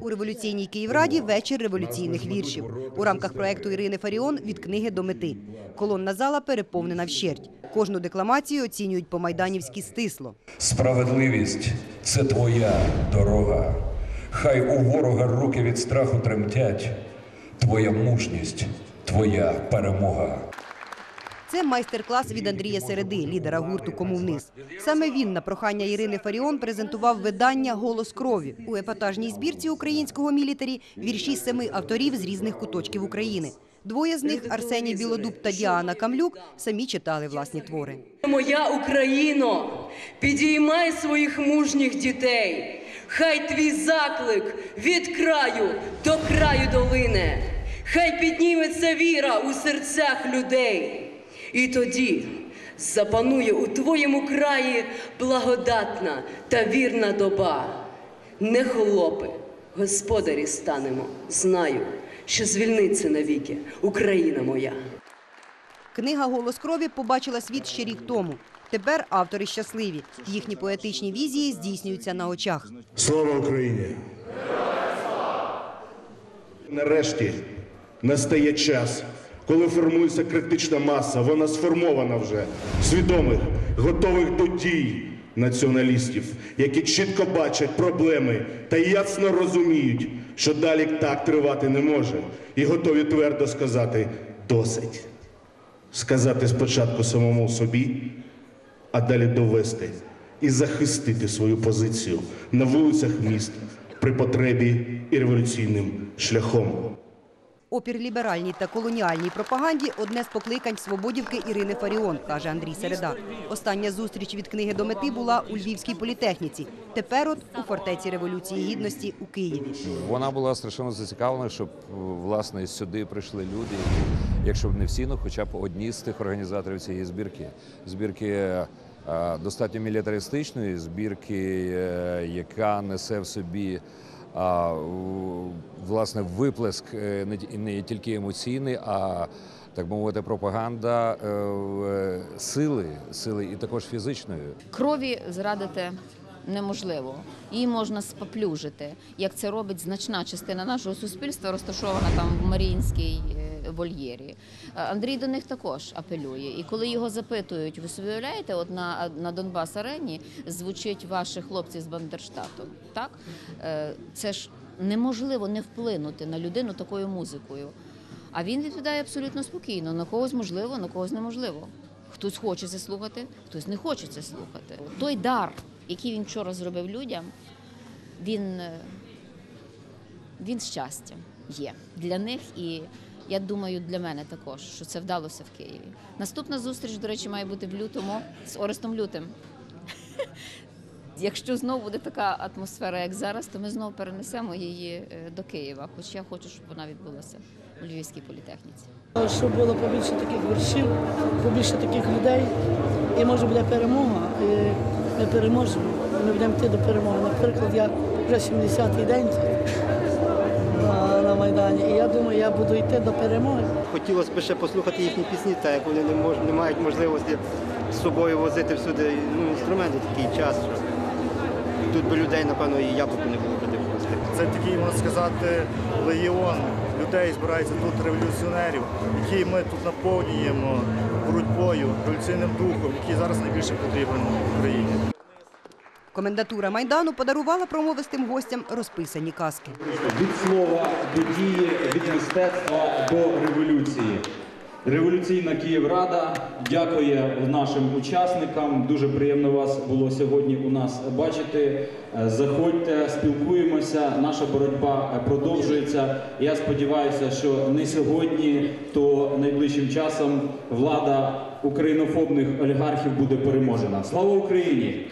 У революційній Київраді вечір революційних віршів. У рамках проекту Ірини Фаріон від книги до мети. Колонна зала переповнена вщерть. Кожну декламацію оцінюють по майданівськи стисло. Справедливість це твоя дорога. Хай у ворога руки від страху тремтять. Твоя мужність, твоя перемога. Це майстер-клас від Андрія Середи, лідера гурту Кому вниз. Саме він на прохання Ірини Фаріон презентував видання Голос крові у епатажній збірці українського мілітарі вірші семи авторів з різних куточків України. Двоє з них Арсеній Білодуб та Діана Камлюк самі читали власні твори. Моя Україно, підіймай своїх мужніх дітей. Хай твій заклик від краю до краю долине. Хай підніметься віра у серцях людей. І тоді запанує у твоєму краї благодатна та вірна доба. Не холопи, господарі станемо. Знаю, що звільниться навіки Україна моя. Книга Голос крові побачила світ ще рік тому. Тепер автори щасливі. Їхні поетичні візії здійснюються на очах. Слава Україні! Нарешті настає час, коли формується критична маса. Вона сформована вже свідомих, готових до дій націоналістів, які чітко бачать проблеми та ясно розуміють, що далі так тривати не може, і готові твердо сказати досить. Сказати спочатку самому собі, а далі довести і захистити свою позицію на вулицях міст при потребі і революційним шляхом. Опір ліберальній та колоніальній пропаганді одне з покликань свободівки Ірини Фаріон, каже Андрій Середа. Остання зустріч від книги до мети була у Львівській політехніці. Тепер от у фортеці революції гідності у Києві. Вона була страшенно зацікавлена, щоб власне сюди прийшли люди, якщо б не всі, ну хоча б одні з тих організаторів цієї збірки. Збірки е, достатньо мілітаристичної, збірки, е, яка несе в собі. А власне виплеск е, не ті- не тільки емоційний, а так мовити, пропаганда е, е, сили, сили і також фізичної. Крові зрадити неможливо. Її можна споплюжити, як це робить значна частина нашого суспільства, розташована там в Маріїнській вольєрі. Е, Андрій до них також апелює. І коли його запитують, ви собі уявляєте, от на, на Донбас арені звучить ваші хлопці з Бандерштату. Так? Е, Це ж неможливо не вплинути на людину такою музикою. А він відповідає абсолютно спокійно. На когось можливо, на когось неможливо. Хтось хоче це слухати, хтось не хоче це слухати. Той дар, який він вчора зробив людям, він, е, він щастя є для них і я думаю, для мене також, що це вдалося в Києві. Наступна зустріч, до речі, має бути в лютому з Орестом Лютим. Якщо знову буде така атмосфера, як зараз, то ми знову перенесемо її е, до Києва. Хоч я хочу, щоб вона відбулася у Львівській політехніці. Щоб було побільше таких віршів, побільше таких людей, і може буде перемога, і ми переможемо, ми будемо йти до перемоги. Наприклад, я вже 70-й день Майдані, і я думаю, я буду йти до перемоги. Хотілося б ще послухати їхні пісні, так як вони не, мож, не мають можливості з собою возити всюди ну, інструменти такий час, що тут би людей, напевно, і яблуко не було би просто. Це такий, можна сказати, легіон людей збирається тут революціонерів, які ми тут наповнюємо боротьбою, революційним духом, який зараз найбільше потрібен в Україні. Комендатура майдану подарувала промовистим гостям розписані казки. від слова до дії, від мистецтва до революції. Революційна Київрада дякує нашим учасникам. Дуже приємно вас було сьогодні у нас бачити. Заходьте, спілкуємося. Наша боротьба продовжується. Я сподіваюся, що не сьогодні, то найближчим часом влада українофобних олігархів буде переможена. Слава Україні!